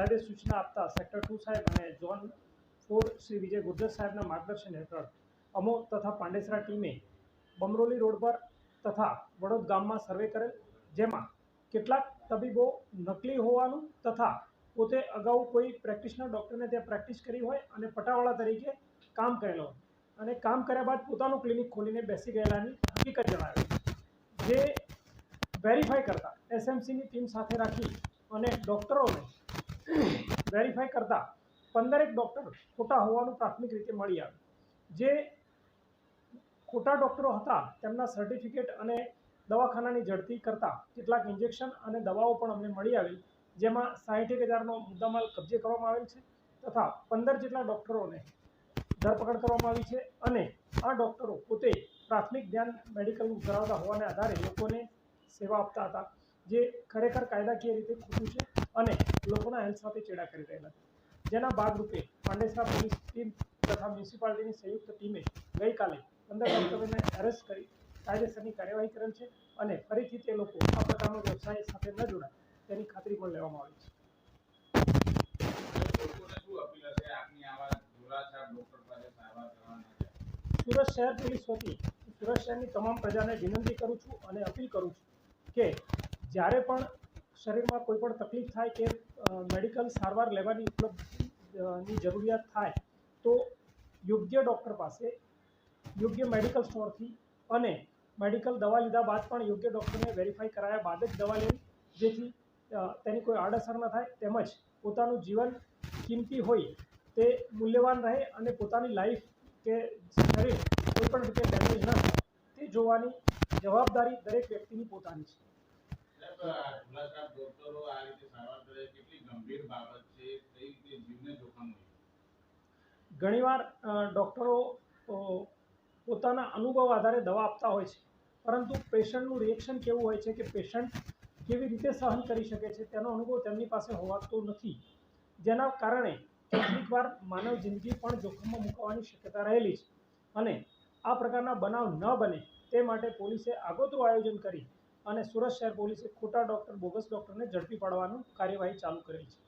સાહેબે સૂચના આપતા સેક્ટર ટુ સાહેબ અને ઝોન ફોર શ્રી વિજય ગુર્જર સાહેબના માર્ગદર્શન હેઠળ અમો તથા પાંડેસરા ટીમે બમરોલી રોડ પર તથા વડોદ ગામમાં સર્વે કરેલ, જેમાં કેટલાક તબીબો નકલી હોવાનું તથા પોતે અગાઉ કોઈ પ્રેક્ટિશનર ડૉક્ટરને ત્યાં પ્રેક્ટિસ કરી હોય અને પટાવાળા તરીકે કામ કરેલો અને કામ કર્યા બાદ પોતાનું ક્લિનિક ખોલીને બેસી ગયેલાની હકીકત જણાવી. જે વેરીફાઈ કરતા એસએમસીની ટીમ સાથે રાખી અને ડૉક્ટરોને વેરીફાઈ કરતા પંદરેક ડૉક્ટર ખોટા હોવાનું પ્રાથમિક રીતે મળી આવ્યું. જે ખોટા ડૉક્ટરો હતા, તેમના સર્ટિફિકેટ અને દવાખાનાની ઝડપી કરતા કેટલાક ઇન્જેક્શન અને દવાઓ પણ અમને મળી આવી, જેમાં સાહીઠેક હજારનો મુદ્દામાલ કબજે કરવામાં આવેલ છે તથા પંદર જેટલા ડૉક્ટરોને ધરપકડ કરવામાં આવી છે અને આ ડૉક્ટરો પોતે પ્રાથમિક ધ્યાન મેડિકલનું ધરાવતા હોવાને આધારે લોકોને સેવા આપતા હતા, જે ખરેખર કાયદાકીય રીતે ખોટું છે. અને લોકોના હેલ્થ સાથે ચેડા કરી રહેલા હતા જેના ભાગરૂપે પાંડેસરા પોલીસ ટીમ તથા મ્યુનિસિપાલિટીની સંયુક્ત ટીમે ગઈકાલે પંદર ડોક્ટરોને એરેસ્ટ કરી કાયદેસરની કાર્યવાહી કરેલ છે અને ફરીથી તે લોકો આ પ્રકારનો વ્યવસાય સાથે ન જોડાય તેની ખાતરી પણ લેવામાં આવી છે. સુરત શહેર પોલીસ વતી સુરત શહેરની તમામ પ્રજાને વિનંતી કરું છું અને અપીલ કરું છું કે જ્યારે પણ શરીરમાં કોઈ પણ તકલીફ થાય કે મેડિકલ સારવાર લેવાની ઉપલબ્ધની જરૂરિયાત થાય, તો યોગ્ય ડૉક્ટર પાસે, યોગ્ય મેડિકલ સ્ટોરથી અને મેડિકલ દવા લીધા બાદ પણ યોગ્ય ડૉક્ટરને વેરીફાઈ કરાયા બાદ જ દવા લેવી, જેથી તેની કોઈ આડઅસર ન થાય, તેમજ પોતાનું જીવન કિંમતી હોય, તે મૂલ્યવાન રહે અને પોતાની લાઈફ કે શરીર કોઈપણ રીતે ડેમેજ ન થાય, તે જોવાની જવાબદારી દરેક વ્યક્તિની પોતાની છે. ઘણીવાર ડૉક્ટરો પોતાના અનુભવ આધારે દવા આપતા હોય છે. પરંતુ પેશન્ટનું રિએક્શન કેવું હોય છે કે પેશન્ટ કેવી રીતે સહન કરી શકે છે, તેનો અનુભવ તેમની પાસે હોવાતો નથી. જેના કારણે કેટલીકવાર માનવ જિંદગી પણ જોખમમાં મૂકવાની શક્યતા રહેલી છે. અને આ પ્રકારના બનાવ ન બને તે માટે પોલીસે આગોતરું આયોજન કરી અને સુરત શહેર પોલીસે ખોટા ડૉક્ટર બોગસ ડૉક્ટરને ઝડપી પાડવાનું કાર્યવાહી ચાલુ કરેલ છે.